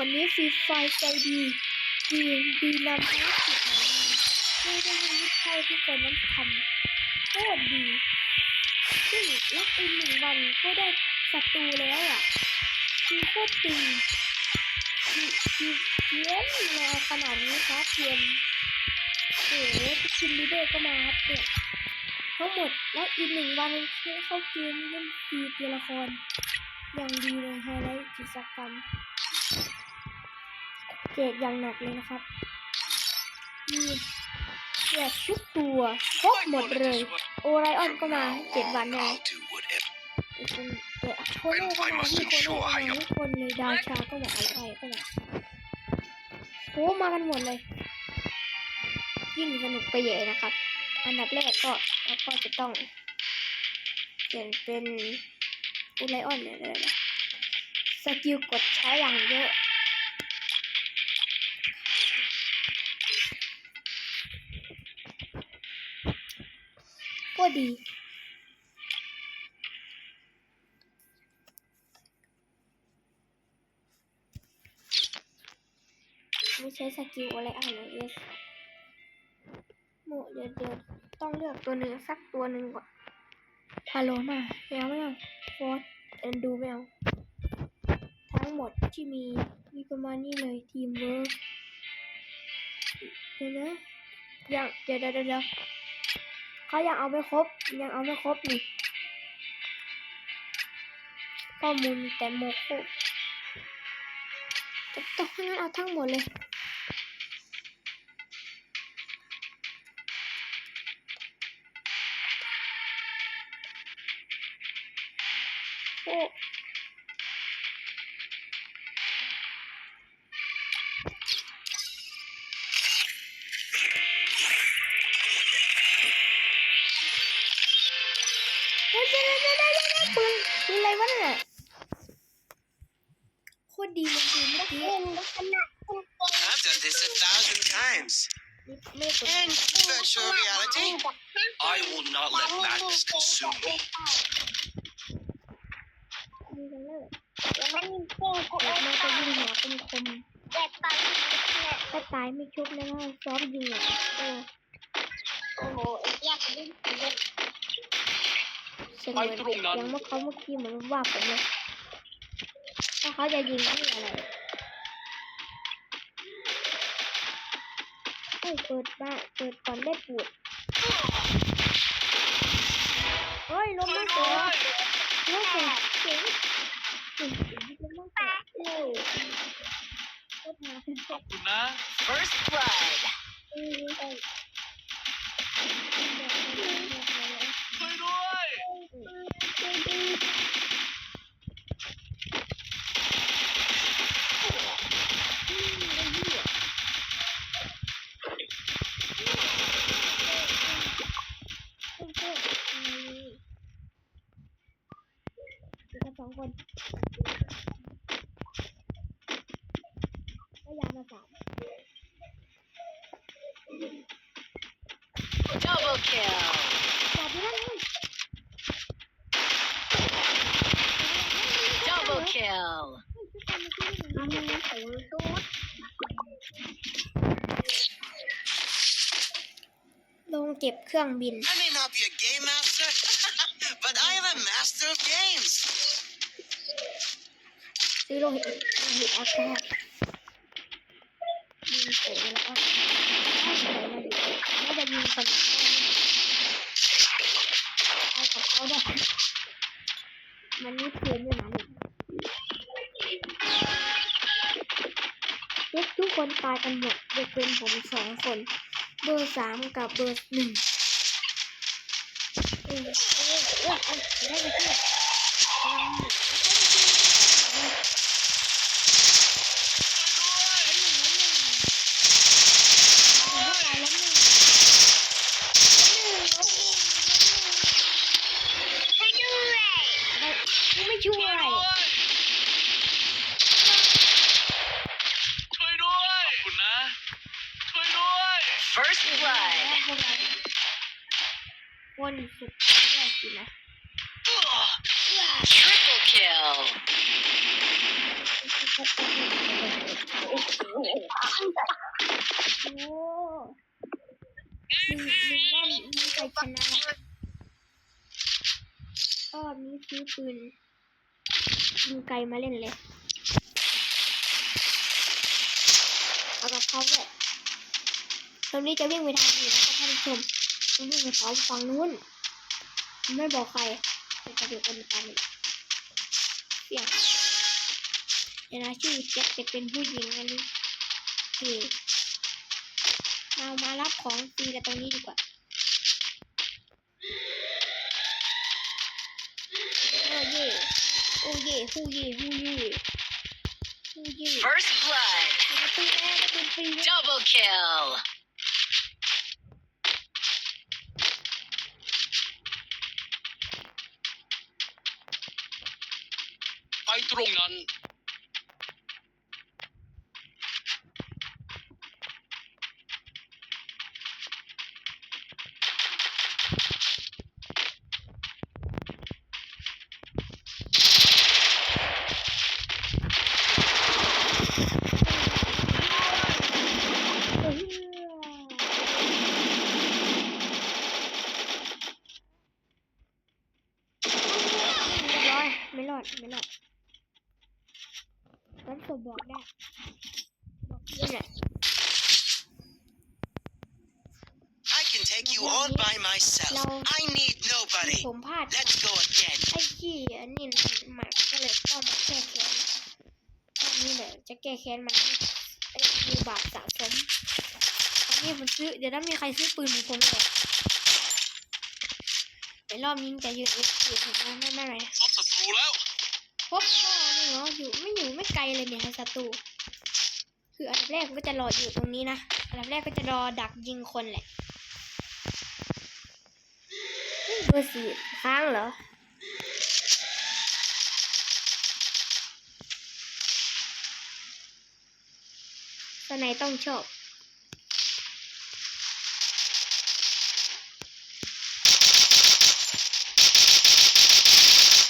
วันนี้ฟรีไฟใจดีดีดีนำภารกิจมาให้ได้ให้ทุกคนนั้นทำโคตรดี ซึ่งล็อกอินหนึ่งวันก็ได้ศัตรูแล้วอะคือโคตรตึงคือคือเกียนมาขนาดนี้ครับเกียนโอ้โหคิมลีเดอร์ก็มาครับเนี่ยทั้งหมดแล็อกอินหนึ่งวันให้เข้าเกมเล่นฟรีตัวละคร อย่างดีเลยไฮไลท์กิจกรรม เจกอย่างหนักเลยนะครับมีแจกทุกตัวครบหมดเลย โอไรออนก็มาเจ็ดวันแล้ว I'll do whatever. อีกคนเดี๋ยวโคโน่ก็มาพี่โคโน่มาทุกคนเลยดาวชาก็มาอะไรก็มาโหมากันหมดเลย ยิ่งสนุกไปใหญ่นะครับ อันดับแรกก็เราก็จะต้องเปลี่ยนเป็นอุไลออนเนี่ยเลยนะสกิลกดใช้อย่างเยอะ ดี ไม่ใช้สกิลอะไรอ่านเลยเอสโมเดี๋ยวเดี๋ยวต้องเลือกตัวหนึ่งสักตัวหนึ่งก่อนพาโลมาไม่เอาไม่เอาฟอสเอ็นดูไม่เอาทั้งหมดที่มีมีประมาณนี้เลยทีมเวิร์กเดี๋ยวนะอยังเดี๋ยวเดี๋ยวเดี๋ยว เขายังเอาไม่ครบ ยังเอาไม่ครบนี่ข้อมูลแต่โมโคจะต้องให้เอาทั้งหมดเลย อะไรวะเนี่ยโคตรดีเลยปืนเมื่อกี้ I've done this a thousand times. ไม่กด In virtual reality, I will not let madness consume me. ดีกันเลยแล้วมันมีเพลงของเดี๋ยวมันจะยิงหัวคมคมแต่ตอนนี้เนี่ยๆถ้าตายไม่ชุบนะว่าซ้อมยิงอะเออ โอ้โหอยากเล่นเล่น เสียงเหมือนเสียงเมื่อเขาเมื่อกี้เหมือนว่าผมเลยถ้าเขาจะยิงนี่อะไรเฮ้ยเปิดมาเปิดก่อนได้ปูดเฮ้ยลมไม่เสียลมเสียเสียงเสียงลมไม่เสียเออโคตรหาเป็นศพคุณนะ First blood. เออเออ ช่วยด้วย กันสอง คนก็ยามาสาม Double kill. จับอยู่นั่นเลย Double kill. มันมีเสียงดูดลงเก็บเครื่องบิน I may not be a game master, but I am a master of games. ซื้อโลหิตโลหิตอากาศยิงเสร็จแล้วก็เอาใส่มาดิไม่ได้ยิงคนเอากับเขาได้มันนี่เพื่อนอยู่นะนี่ทุกทุกคนตายกันหมดยกเป็นผมสองคน เบอร์สามกับเบอร์หนึ่งเออเออเออเออได้ไปที่ไม่ช่วย ช่วยด้วยขอบคุณนะ ช่วยด้วย First blood. คนสุดยอดสินะ Triple kill. โอ้ หนึ่งหนึ่งแน่นมีใครชนะก็มีซื้อปืนยิงไกลมาเล่นเลยเอากับเขาเลยตรงนี้จะวิ่งไปทางอื่นนะครับท่านผู้ชมจะวิ่งไปเขาฝั่งนู้น ไม่บอกใครเป็นกระดูกคนตามเลยเสียง เดี๋ยวนะชื่อเจ็คจะเป็นผู้หญิงอันนี้คือเรามารับของฟรีกันตรงนี้ดีกว่าโอ้เย่โอ้เย่ฮู้เย่ฮู้เย่ฮู้เย่ First blood. ประตูแรกประตูฟรีด้วย Double kill. ไปตรงนั้น เออเรียบร้อยไม่รอดไม่รอดงั้นผมบอก ได้บอกนี่แหละ I can take you all by myself I need nobody ผมพลาด Let's go again ไอ้ขี้อันนี้มันก็เลยต้องมาแก้แค้นตอนนี้แหละจะแก้แค้นมันให้ไอ้มีบาปสะสมตอนนี้ผมซื้อเดี๋ยวถ้ามีใครซื้อปืนของผมเลยเดี๋ยวรอบนี้จะยืนอีกทีผมนะไม่ไม่ไม่พบศัตรูแล้ว พบก็นี่ เนาะอยู่ไม่อยู่ไม่ไกลเลยเนี่ยศัตรูคืออันดับแรกก็จะรออยู่ตรงนี้นะอันดับแรกก็จะรอดักยิงคนแหละเบอร์สี่ค้างเหรอตอนไหนต้องชอบ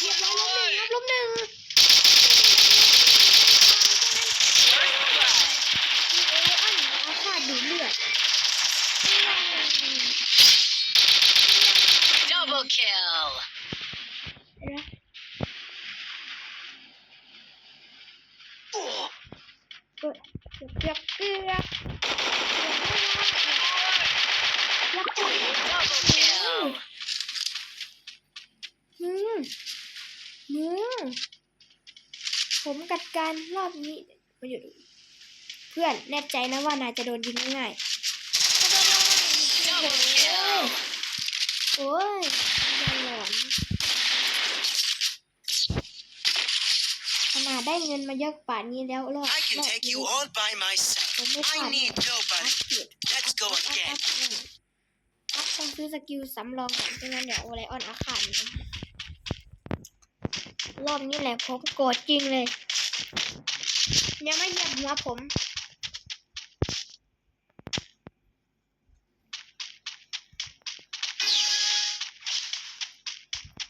เรียบร้อยล้มหนึ่งครับล้มหนึ่ง First blood. มีเอเลออนอาคาดดูดเลือด Double kill. เห็นไหมเกือบเกือบเกือบเกือบเกือบเกือบเกือบ Double kill. อืมมือ ผมกัดการรอบนี้มาอยู่ดูเพื่อนแน่ใจนะว่านายจะโดนยิงง่ายๆ Double kill. โอ้ยยังหลอนขนาดได้เงินมาเยอะป่านนี้แล้วรอบ I can รอบ take นี้ you all by myself ผมไม่พ I ลาด need อัพ nobody เกียร Let's go อัพ again อัพอัพอัพต้องซื้อสกิลสำรองก่อนไม่งั้นเดี๋ยวโอไลออนอาคาร รอบนี้แหละผมโกรธจริงเลย ยังไม่เหยียบหัวผม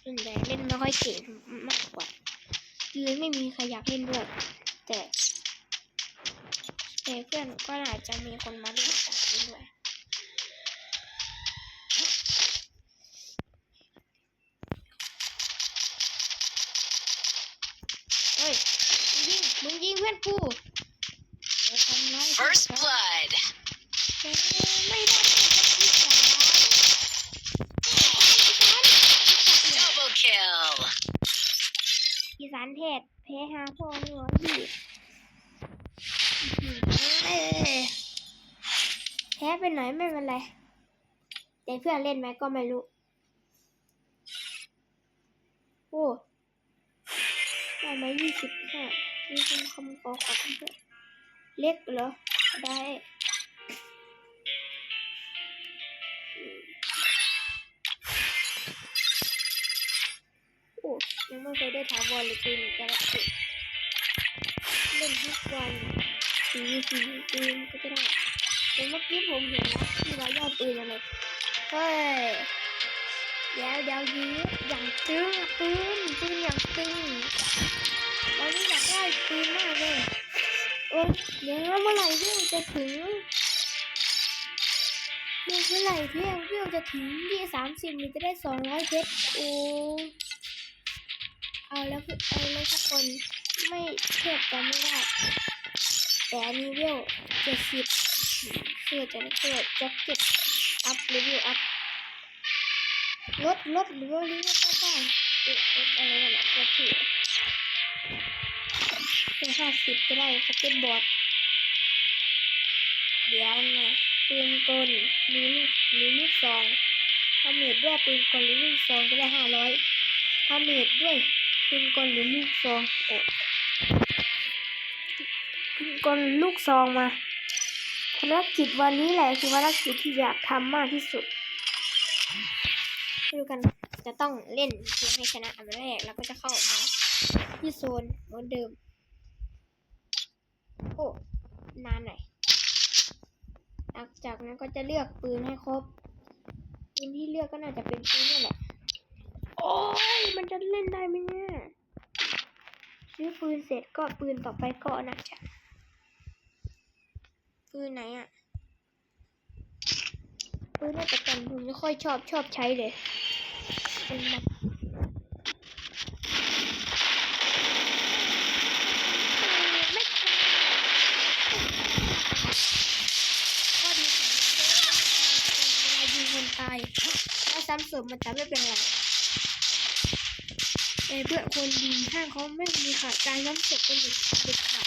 ส่วนใหญ่เล่นไม่ค่อยเก่งมากกว่าเลยไม่มีใครอยากเล่นด้วย แต่แต่เพื่อนก็อาจจะมีคนมาเล่นกับเล่นด้วย เฮ้ยมึงยิงมึงยิงเพื่อนกูเดี๋ยวทำร้าย First เพื่อน blood. แกไม่ได้ที่สาม Double kill. อีสานเทศแพ้หาพ่อหัวพี่แพ้ไปหน่อยไม่เป็นไร แต่เพื่อนเล่นไหมก็ไม่รู้ โอ้ได้มายี่สิบห้ามีคนคำขอขอบคุณด้วยเล็กเหรอ ได้ อ้ยังไม่เคยได้ถาวอลเลยปืนแต่ละปืนเล่นทุกวันสีสีปืนก็จะได้แต่เมื่อกี้ผมเห็นนะที่เราย่อปืนอะไรเฮ้ยเดี๋ยวเดี๋ยวยื้ออย่างตึงปืนปืนอย่างตึงเราอนนี้อยากได้ปืนมากเลยโอ้ยเดี๋ยวเมื่อไหร่เรื่องจะถึงเมื่อไหร่เที่ยงเรื่องจะถึงที่สามสิบมันจะได้สองร้อยเพชรโอ้ เอาแล้วเอาแล้วทุกคนไม่เทียบกันไม่ได้ แต่อันนี้เวลเจ็ดสิบเสื้อจะเสื้อจ็คเก็ตอัพรีวิวอัพลดลดหรือว่ารีวิวก็ได้เอ๊ะอะไรนเนี่ยลดถือเป็นห้าสิบจะได้สเก็ตบอร์ดเดี๋ยวนะปืนกลมีลูกมีลูกซองถ้าเมดด้วยปืนกลหรือลูกซองก็ได้ห้าร้อยถ้าเมดด้วย ปืนกลหรือลูกซองโอ้ปืนกลลูกซองมาภารกิจวันนี้แหละคือภารกิจที่อยากทำมากที่สุดดูกันจะต้องเล่นเพื่อให้ชนะอันแรกแล้วก็จะเข้ามาที่โซนเหมือนเดิม โอ้นานหน่อยหลังจากนั้นก็จะเลือกปืนให้ครบปืนที่เลือกก็น่าจะเป็นปืนนี่แหละ โอ้ยมันจะเล่นได้ไหม ซื้อปืนเสร็จก็ปืนต่อไปก็น่าจะปืนไหนอะปืนน่าจะกันผมไม่ค่อยชอบชอบใช้เลยเป็นแบบไม่ข้อดีของมันคือเวลายิงคนตายถ้าซ้ำศพมันจะไม่เป็นไรแต่ เพื่อคนดีห้างเขาไม่มีขาดการซ้ำศพเป็นเด็ดเด็ดขาด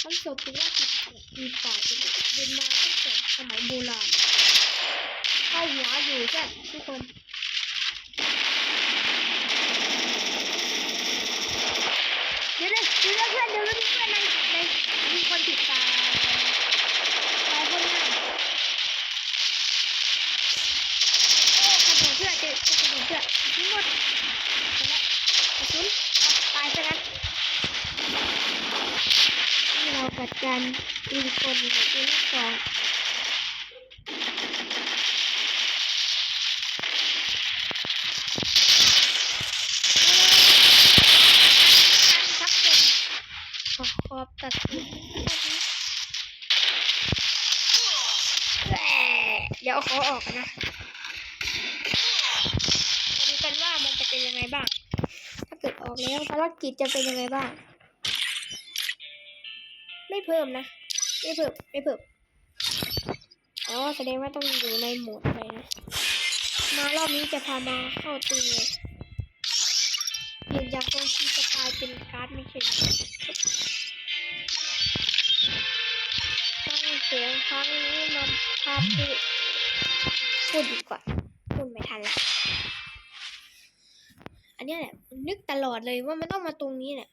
ซ้ำศพเป็นว่าติดมีฝ่ายเป็นเป็นมาตั้งแต่สมัยโบราณเข้าหัวอยู่ใช่ทุกคนเดี๋ยวเลยเดี๋ยวเลยเพื่อนเดี๋ยวเพื่อนในในมีคนติดตาม ไปคนงานโอ้กระโดดเพื่อเจอกระโดดเพื่อทิ้งหมดไปแล้วกระสุนเอาตายซะงั้นนี่เราจัด การปืนคนหรือปืนลูกซองการชักเป็นขอขอบตัดสินแหละเดี๋ยวเอาขอออกนนะมาดูกันว่ามันจะเป็นยังไงบ้าง ถ้าเกิดออกแล้วภารกิจจะเป็นยังไงบ้าง ไม่เพิ่มนะ ไม่เพิ่ม ไม่เพิ่ม อ๋อ แสดงว่าต้องอยู่ในโหมดไรนะ มารอบนี้จะพามาเข้าตีเลยเปลี่ยนจากโซนทีสไตล์เป็นการ์ดไม่ใช่เหรอต้องเสียงครั้งนี้มาพาพูดพูดดีกว่า พูดไม่ทันละอันนี้แหละ นึกตลอดเลยว่ามันต้องมาตรงนี้แหละ